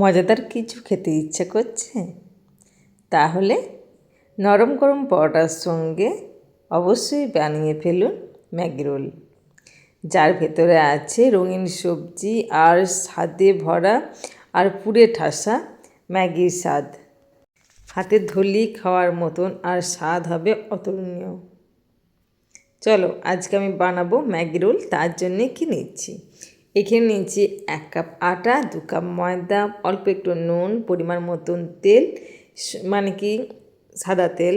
মজাদার কিছু খেতে ইচ্ছে করছে? তাহলে নরম গরম পরোটার সঙ্গে অবশ্যই বানিয়ে ফেলুন ম্যাগি রোল। যার ভেতরে আছে রঙিন সবজি আর স্বাদে ভরা আর পুড়ে ঠাসা ম্যাগির স্বাদ। হাতে ধলি খাওয়ার মতন আর স্বাদ হবে অতুলনীয়। চলো আজকে আমি বানাবো ম্যাগি রোল, তার জন্যে কি নিচ্ছি? এখানে নিয়েছি এক কাপ আটা, দু কাপ ময়দা, অল্প একটু নুন, পরিমাণ মতন তেল মানে কি, সাদা তেল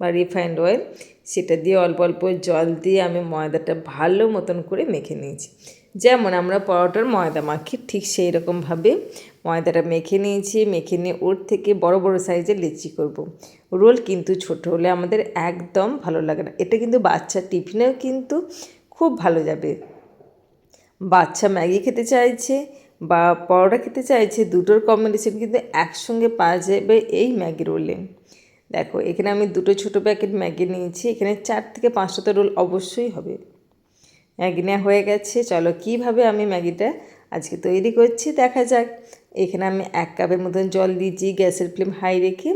বা রিফাইন্ড অয়েল সেটা দিয়ে অল্প অল্প জল দিয়ে আমি ময়দাটা ভালো মতন করে মেখে নিয়েছি। যেমন আমরা পরোটার ময়দা মাখি, ঠিক সেই রকমভাবে ময়দাটা মেখে নিয়েছি, মেখে নিয়ে ওর থেকে বড় বড় সাইজের লিচি করব। রোল কিন্তু ছোট হলে আমাদের একদম ভালো লাগে না। এটা কিন্তু বাচ্চার টিফিনেও কিন্তু খুব ভালো যাবে। বাচ্চা ম্যাগি খেতে চাইছে বা পরোটা খেতে চাইছে, দুটোর কম্বিনেশন কিন্তু একসঙ্গে পাওয়া যাবে এই ম্যাগি রোলে দেখো, এখানে আমি দুটো ছোটো প্যাকেট ম্যাগি নিয়েছি, এখানে চার থেকে পাঁচশোটা রোল অবশ্যই হবে। ম্যাগি নেওয়া হয়ে গেছে, চলো কীভাবে আমি ম্যাগিটা আজকে তৈরি করছি দেখা যাক। এখানে আমি এক কাপের মতন জল দিয়েছি, গ্যাসের ফ্লেম হাই রেখে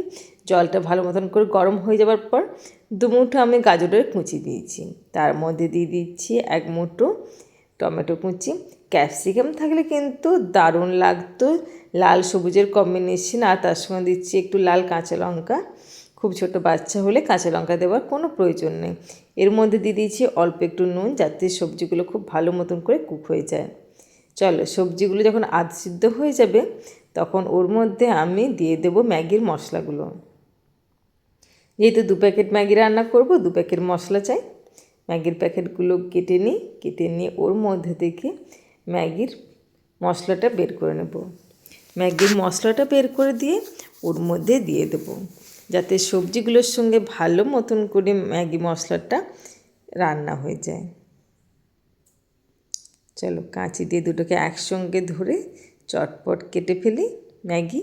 জলটা ভালো মতন করে গরম হয়ে যাওয়ার পর দু মুঠো আমি গাজরের কুচি দিয়েছি। তার মধ্যে দিয়ে দিচ্ছি এক মুঠো টমেটো কুচি, ক্যাপসিকাম থাকলে কিন্তু দারুণ লাগতো। লাল সবুজের কম্বিনেশন আর তার সঙ্গে দিচ্ছি একটু লাল কাঁচা লঙ্কা। খুব ছোট বাচ্চা হলে কাঁচা লঙ্কা দেওয়ার কোনো প্রয়োজন নেই। এর মধ্যে দিয়ে দিয়েছি অল্প একটু নুন, যাতে সবজিগুলো খুব ভালো মতন করে কুক হয়ে যায়। চলো, সবজিগুলো যখন আধ সিদ্ধ হয়ে যাবে, তখন ওর মধ্যে আমি দিয়ে দেবো ম্যাগির মশলাগুলো। যেহেতু দু প্যাকেট ম্যাগি রান্না করব, দু প্যাকেট মশলা চাই ম্যাগির প্যাকেটগুলো কেটে নিই, কেটে নিয়ে ওর মধ্যে থেকে ম্যাগির মশলাটা বের করে নেব। ম্যাগির মশলাটা বের করে দিয়ে ওর মধ্যে দিয়ে দেবো, যাতে সবজিগুলোর সঙ্গে ভালো মতন করে ম্যাগি মশলাটা রান্না হয়ে যায়। চলো কাঁচি দিয়ে দুটোকে একসঙ্গে ধরে চটপট কেটে ফেলি ম্যাগি।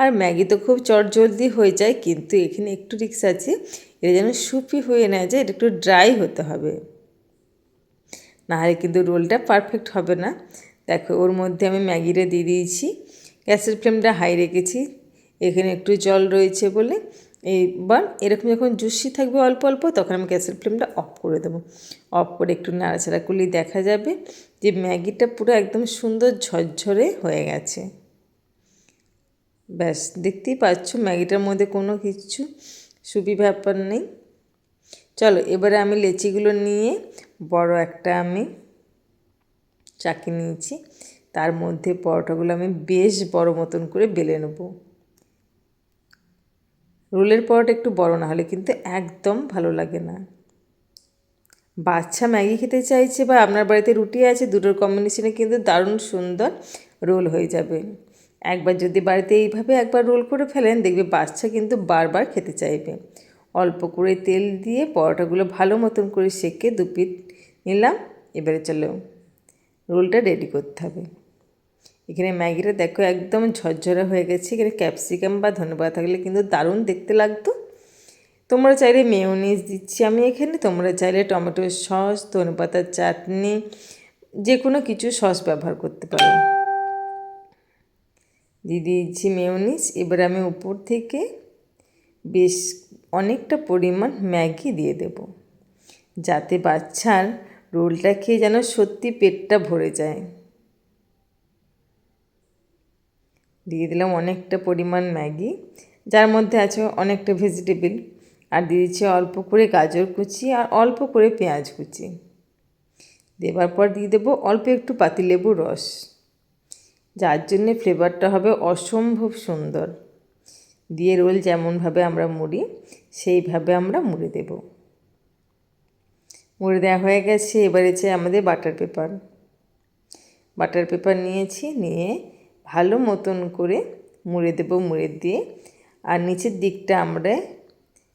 আর ম্যাগি তো খুব চট জলদি হয়ে যায়, কিন্তু এখানে একটু রিক্স আছে। এটা যেন সুপি হয়ে না যায়, এটা একটু ড্রাই হতে হবে। নাহলে কিন্তু রোলটা পারফেক্ট হবে না। দেখো, ওর মধ্যে আমি ম্যাগিটা দিয়ে দিয়েছি। গ্যাসের ফ্লেমটা হাই রেখেছি। এখানে একটু জল রয়েছে বলে। এইবার এরকম যখন জুসি থাকবে অল্প অল্প, তখন আমি গ্যাসের ফ্লেমটা অফ করে দেবো। অফ করে একটু নাড়াচাড়া করলেই দেখা যাবে যে ম্যাগিটা পুরো একদম সুন্দর ঝরঝরে হয়ে গেছে। ব্যাস, দেখতেই পাচ্ছ, ম্যাগিটার মধ্যে কোনো কিছু সুবি ব্যাপার নেই। চলো, এবারে আমি লেচিগুলো নিয়ে বড় একটা আমি চাকি নিয়েছি। তার মধ্যে পরোটাগুলো আমি বেশ বড় মতন করে বেলে নেব। রোলের পরোটা একটু বড় না হলে কিন্তু একদম ভালো লাগে না। বাচ্চা ম্যাগি খেতে চাইছে বা আপনার বাড়িতে রুটি আছে, দুটোর কম্বিনেশনে কিন্তু দারুণ সুন্দর রোল হয়ে যাবে। একবার যদি বাড়িতে এইভাবে একবার রোল করে ফেলেন, দেখবে বাচ্চা কিন্তু বারবার খেতে চাইবে। অল্প করে তেল দিয়ে পরোটাগুলো ভালো মতন করে সেকে দু পিট নিলাম, এবারে চলো রোলটা রেডি করতে হবে। এখানে ম্যাগিটা দেখো একদম ঝরঝরে হয়ে গেছে, এখানে ক্যাপসিকাম বা ধন্যবাদ থাকলে কিন্তু দারুণ দেখতে লাগতো। তোমরা চাইলে মেয়োনিজ দিচ্ছি আমি এখানে, তোমরা চাইলে টমেটো সস, ধনেপাতার চাটনি যে কোনো কিছু সস ব্যবহার করতে পারো। দিয়ে দিয়েছি মেয়োনিজ, এবার আমি উপর থেকে বেশ অনেকটা পরিমাণ ম্যাগি দিয়ে দেব। যাতে বাচ্চার রোলটা খেয়ে যেন সত্যি পেটটা ভরে যায়। দিয়ে দিলাম অনেকটা পরিমাণ ম্যাগি, যার মধ্যে আছে অনেকটা ভেজিটেবল। আর দিয়ে দিচ্ছি অল্প করে গাজর কুচি আর অল্প করে পেঁয়াজ কুচি। দেবার পর দিয়ে দেবো অল্প একটু পাতিলেবুর রস। যার জন্যে ফ্লেভারটা হবে অসম্ভব সুন্দর। দিয়ে রোল যেমনভাবে আমরা মুড়ি, সেইভাবে আমরা মুড়ে দেব। মুড়ে দেওয়া হয়ে গেছে, এবারে চাই আমাদের বাটার পেপার বাটার পেপার নিয়েছি, নিয়ে ভালো মতন করে মুড়ে দেবো, মুড়ে দিয়ে। আর নিচের দিকটা আমরা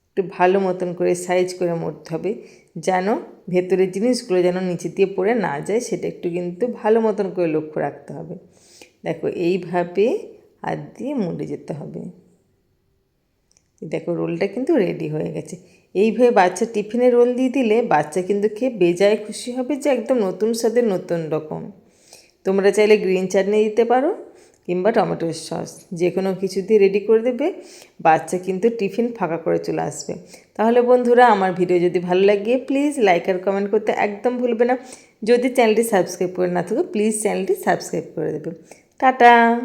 একটু ভালো মতন করে সাইজ করে মুড়তে হবে, যেন ভেতরের জিনিসগুলো যেন নিচে দিয়ে পড়ে না যায়, সেটা একটু কিন্তু ভালো মতন করে লক্ষ্য রাখতে হবে। দেখো এইভাবে হাত দিয়ে মুড়ে যেতে হবে। দেখো রোলটা কিন্তু রেডি হয়ে গেছে। এইভাবে বাচ্চা টিফিনে রোল দিয়ে দিলে বাচ্চা কিন্তু খেয়ে বেজায় খুশি হবে যে একদম নতুন স্বাদের নতুন রকম। তোমরা চাইলে গ্রিন চাটনি দিতে পারো কিংবা টমেটোর সস যে কোনো কিছু দিয়ে রেডি করে দেবে, বাচ্চা কিন্তু টিফিন ফাঁকা করে চলে আসবে। তাহলে বন্ধুরা, আমার ভিডিও যদি ভালো লাগে প্লিজ লাইক আর কমেন্ট করতে একদম ভুলবে না। যদি চ্যানেলটি সাবস্ক্রাইব করে না থাকো প্লিজ চ্যানেলটি সাবস্ক্রাইব করে দেবে। 哒哒。